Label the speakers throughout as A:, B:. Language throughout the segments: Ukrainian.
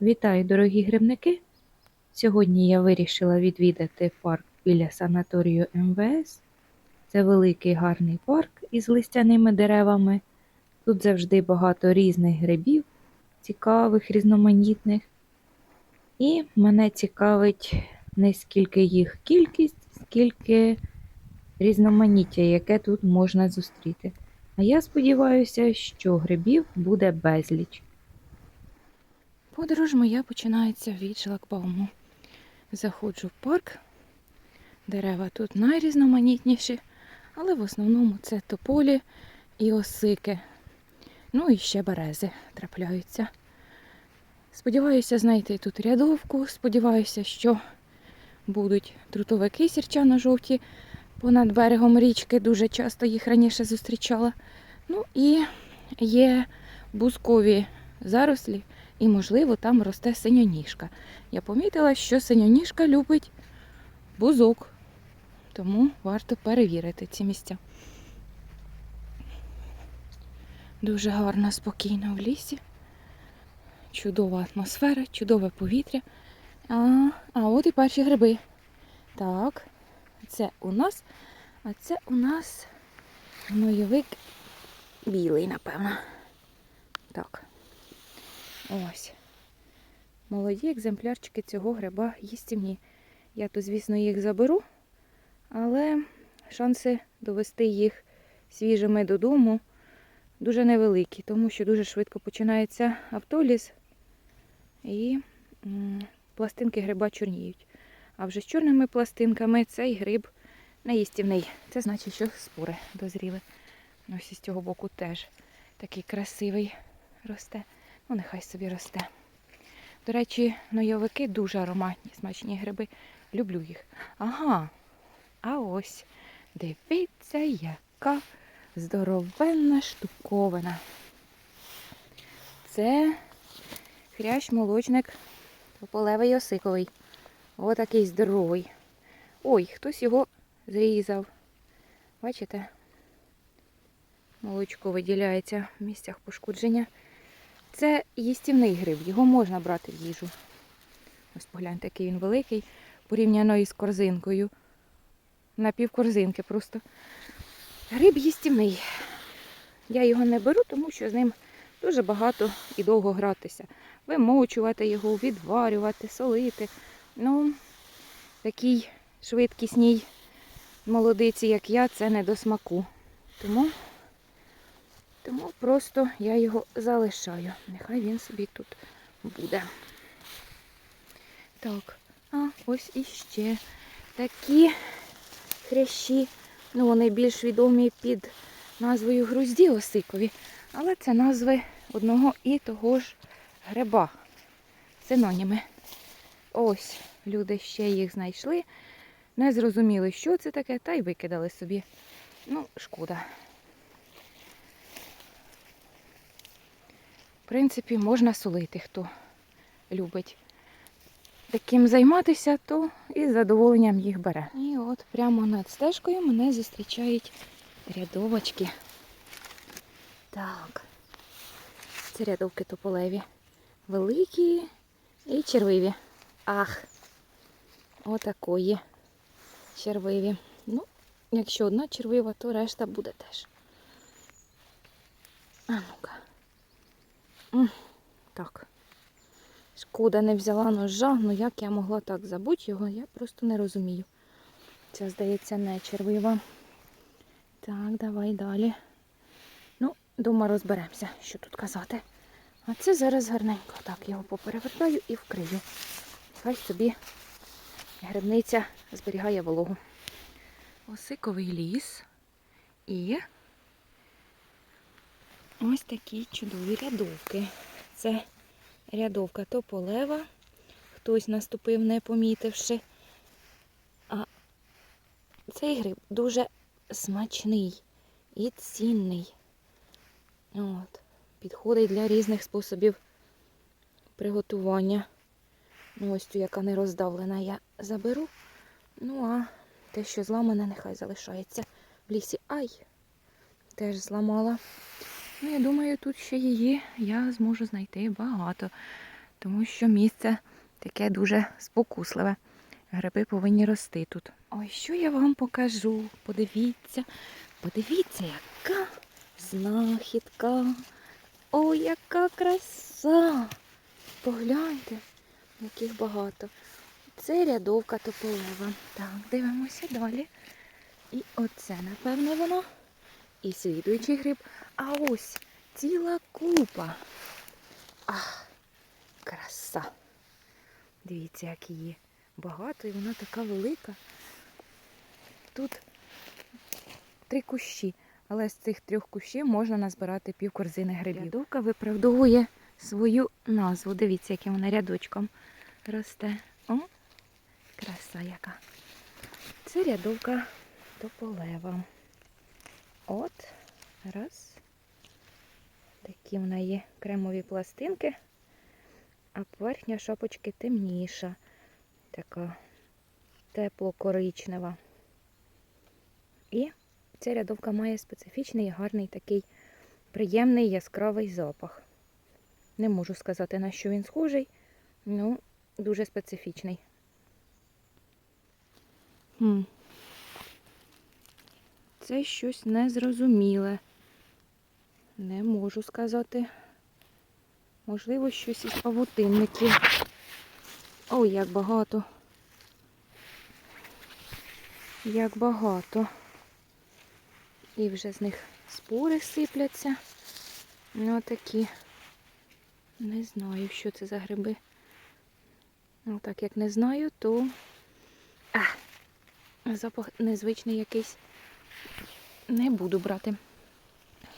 A: Вітаю, дорогі грибники! Сьогодні я вирішила відвідати парк біля санаторію МВС. Це великий гарний парк із листяними деревами. Тут завжди багато різних грибів, цікавих, різноманітних. І мене цікавить не скільки їх кількість, скільки різноманіття, яке тут можна зустріти. А я сподіваюся, що грибів буде безліч. Подорож моя починається від шлагбауму. Заходжу в парк. Дерева тут найрізноманітніші, але в основному це тополі і осики. Ну і ще берези трапляються. Сподіваюся знайти тут рядовку. Сподіваюся, що будуть трутовики сірчано-жовті понад берегом річки. Дуже часто їх раніше зустрічала. Ну і є бузкові зарослі, і, можливо, там росте синьоніжка. Я помітила, що синьоніжка любить бузок, тому варто перевірити ці місця. Дуже гарно, спокійно в лісі. Чудова атмосфера, чудове повітря. А, а от і перші гриби. Так, це у нас, а це у нас гнойовик білий, напевно. Так. Ось. Молоді екземплярчики цього гриба їстівні. Я то, звісно, їх заберу, але шанси довести їх свіжими додому дуже невеликі, тому що дуже швидко починається автоліз і пластинки гриба чорніють. А вже з чорними пластинками цей гриб неїстівний. Це значить, що спори дозріли. Ось із цього боку теж такий красивий росте. Ну, нехай собі росте. До речі, нойовики дуже ароматні, смачні гриби. Люблю їх. Ага. А ось, дивіться, яка здоровенна штуковина. Це хрящ молочник тополевий осиковий. Отакий здоровий. Ой, хтось його зрізав. Бачите? Молочко виділяється в місцях пошкодження. Це їстівний гриб, його можна брати в їжу. Ось погляньте, який він великий, порівняно із корзинкою. На півкорзинки просто. Гриб їстівний. Я його не беру, тому що з ним дуже багато і довго гратися. Вимочувати його, відварювати, солити. Ну, такій швидкісній молодиці, як я, це не до смаку. Тому тому просто я його залишаю. Нехай він собі тут буде. Так, а ось іще такі хрящі. Ну, вони більш відомі під назвою грузді осикові, але це назви одного і того ж гриба. Синоніми. Ось, люди ще їх знайшли. Не зрозуміли, що це таке, та й викидали собі. Ну, шкода. В принципі, можна солити, хто любить таким займатися, то із задоволенням їх бере. І от прямо над стежкою мене зустрічають рядовочки. Так, це рядовки тополеві. Великі і червиві. Ах, отакої червиві. Ну, якщо одна червива, то решта буде теж. А ну-ка. Так. Шкода не взяла ножа, ну як я могла так забути його, я просто не розумію. Це, здається, не червива. Так, давай далі. Ну, дома розберемося, що тут казати. А це зараз гарненько. Так, його поперевертаю і вкрию. Хай собі грибниця зберігає вологу. Осиковий ліс і ось такі чудові рядовки. Це рядовка тополева. Хтось наступив, не помітивши. А цей гриб дуже смачний і цінний. От. Підходить для різних способів приготування. Ну, ось цю, яка не роздавлена, я заберу. Ну, а те, що зламане, нехай залишається в лісі. Ай! Теж зламала. Ну, я думаю, тут ще її я зможу знайти багато. тому що місце таке дуже спокусливе. Гриби повинні рости тут. Ой, що я вам покажу? Подивіться, подивіться, яка знахідка. Ой, яка краса! Погляньте, яких багато. Це рядовка тополева. Так, дивимося далі. І оце, напевне, воно. І слідуючий гриб. А ось ціла купа. Ах, краса. Дивіться, як її багато і вона така велика. Тут три кущі, але з цих трьох кущів можна назбирати пів корзини грибів. Рядовка виправдовує свою назву. Дивіться, яким вона рядочком росте. О, краса яка. Це рядовка тополева. От, раз. Такі в неї кремові пластинки, а поверхня шапочки темніша, така тепло-коричнева. І ця рядовка має специфічний гарний такий приємний яскравий запах. Не можу сказати, на що він схожий, ну, дуже специфічний. Це щось незрозуміле. Не можу сказати. Можливо, щось із павутинників. Ой, як багато. Як багато. І вже з них спори сипляться. Ну, такі. Не знаю, що це за гриби. Ну, так як не знаю, то а, запах незвичний якийсь. Не буду брати.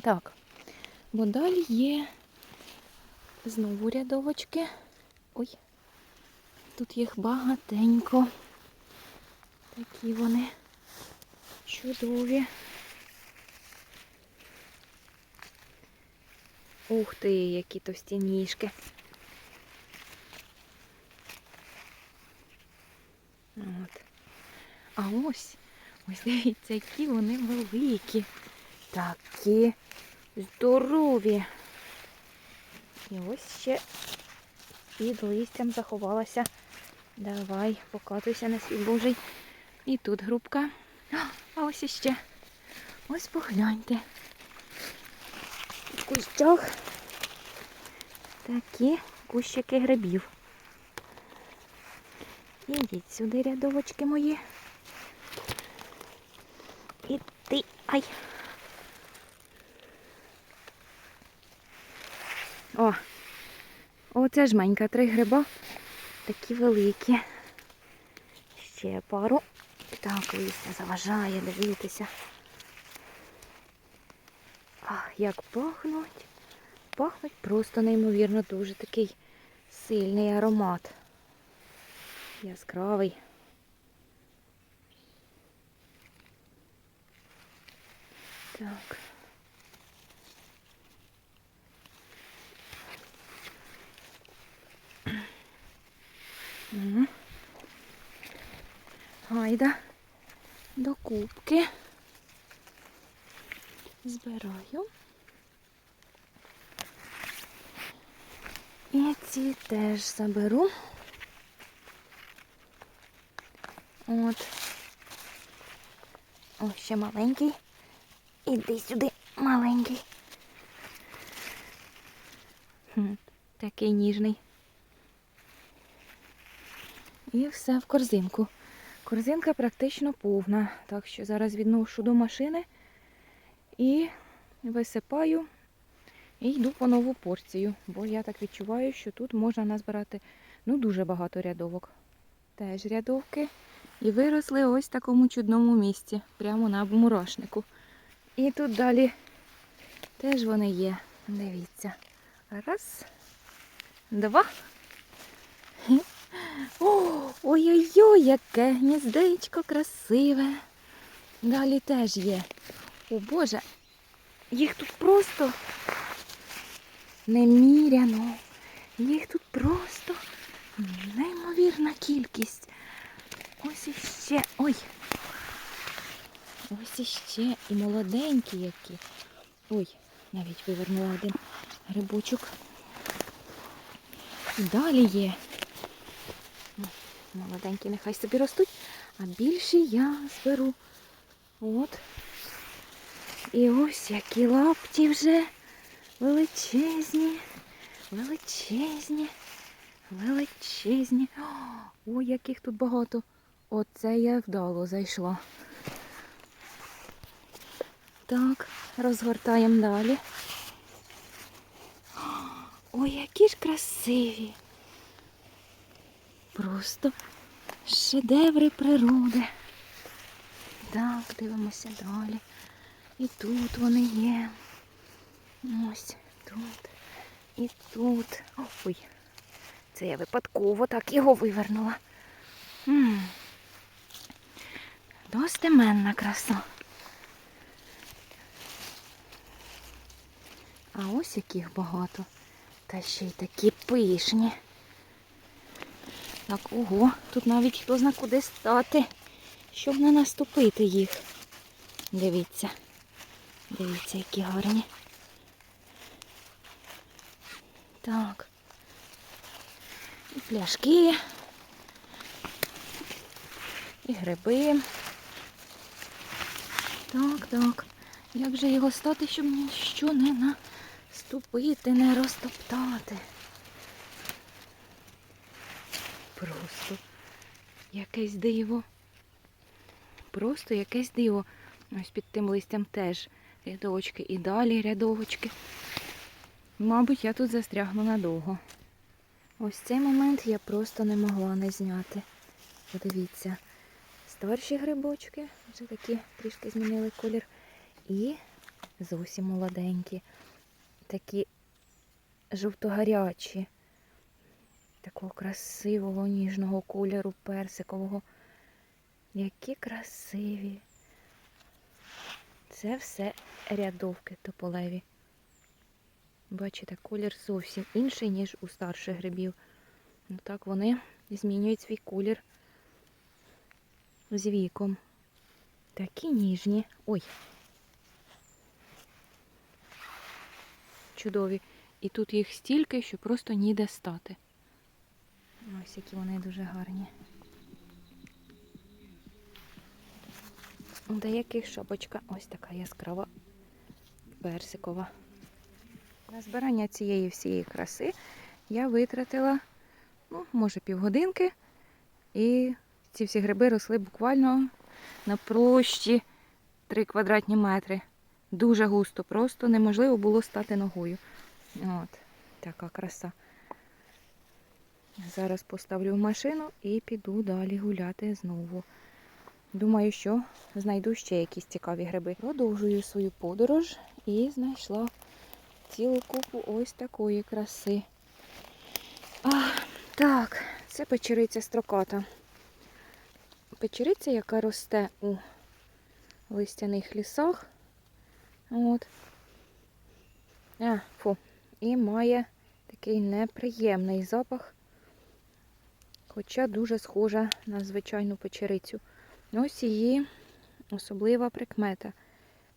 A: Так, бо далі є знову рядовочки. Ой, тут їх багатенько. Такі вони чудові. Ух ти, які товсті ніжки. От. А ось, ось дивіться, які вони великі. Такі здорові. І ось ще під листям заховалася. Давай, показуйся на світ Божий. І тут грубка. А ось іще. Ось погляньте. В кущах такі кущики грибів. Ідіть сюди, рядовочки мої. І ти. Ай. О, оце жменька, три гриба. Такі великі. Ще пару. Так, листя заважає, дивитися. Ах, як пахнуть. Пахнуть просто неймовірно дуже такий сильний аромат. Яскравий. Так. Гайда до кубки. Збираю. І ці теж заберу. От. О, ще маленький. Іди сюди, маленький. Хм, такий ніжний. І все в корзинку. Корзинка практично повна, так що зараз відношу до машини і висипаю і йду по нову порцію, бо я так відчуваю, що тут можна назбирати ну, дуже багато рядовок. Теж рядовки. І виросли ось в такому чудному місці, прямо на мурашнику. І тут далі теж вони є. Дивіться. Раз, два. Ой-ой-ой, яке гніздечко красиве. Далі теж є. О Боже, їх тут просто неміряно. Їх тут просто неймовірна кількість. Ось іще. Ой. Ось іще і молоденькі які. Ой, навіть вивернула один грибочок. Далі є. Молоденькі нехай собі ростуть, а більші я зберу. От. І ось які лапті вже величезні, величезні, величезні. Ой, яких тут багато. Оце я вдало зайшла. Так, розгортаємо далі. Ой, які ж красиві. Просто шедеври природи. Так, дивимося далі. І тут вони є. Ось тут. І тут. Ой, це я випадково так його вивернула. м Достеменна краса. А ось яких багато. Та ще й такі пишні. Так, ого, тут навіть хто зна куди стати, щоб не наступити їх. Дивіться. Дивіться, які гарні. Так. І пляшки. І гриби. Так, так. Як же його стати, щоб ніщо не наступити, не розтоптати? Просто якесь диво. Просто якесь диво. Ось під тим листям теж рядочки і далі рядовочки. Мабуть, я тут застрягну надовго. Ось цей момент я просто не могла не зняти. Подивіться, старші грибочки, вже такі трішки змінили колір. І зовсім молоденькі, такі жовтогарячі, такого красивого ніжного кольору персикового. Які красиві. Це все рядовки тополеві. Бачите, колір зовсім інший, ніж у старших грибів. Ну так вони змінюють свій колір з віком. Такі ніжні. Ой. Чудові. І тут їх стільки, що просто ніде стати. Ось які вони дуже гарні. У деяких шапочка ось така яскрава персикова. На збирання цієї всієї краси я витратила, ну, може, півгодинки. І ці всі гриби росли буквально на площі 3 квадратні метри. Дуже густо, просто неможливо було стати ногою. От, така краса. Зараз поставлю в машину і піду далі гуляти знову. Думаю, що знайду ще якісь цікаві гриби. Продовжую свою подорож і знайшла цілу купу ось такої краси. А, так, це печериця строката. Печериця, яка росте у листяних лісах. От. А, фу. І має такий неприємний запах, хоча дуже схожа на звичайну печерицю. Ось її особлива прикмета.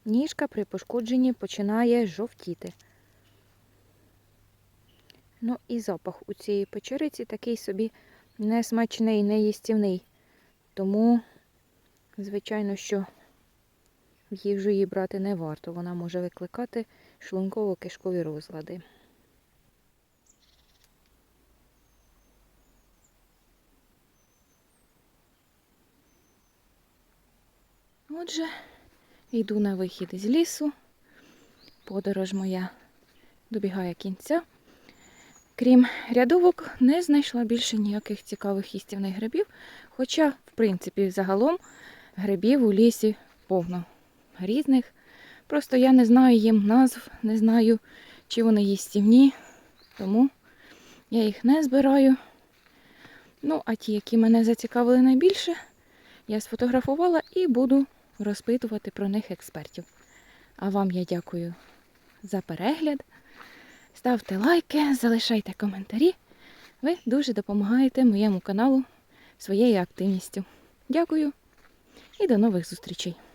A: Ніжка при пошкодженні починає жовтіти. Ну і запах у цієї печериці такий собі несмачний, неїстівний. Тому, звичайно, що в їжу її брати не варто. Вона може викликати шлунково-кишкові розлади. Отже, йду на вихід із лісу. Подорож моя добігає кінця. Крім рядовок, не знайшла більше ніяких цікавих їстівних грибів. Хоча, в принципі, загалом грибів у лісі повно різних. Просто я не знаю їм назв, не знаю, чи вони їстівні, тому я їх не збираю. Ну, а ті, які мене зацікавили найбільше, я сфотографувала і буду розпитувати про них експертів. А вам я дякую за перегляд. Ставте лайки, залишайте коментарі. Ви дуже допомагаєте моєму каналу своєю активністю. Дякую і до нових зустрічей!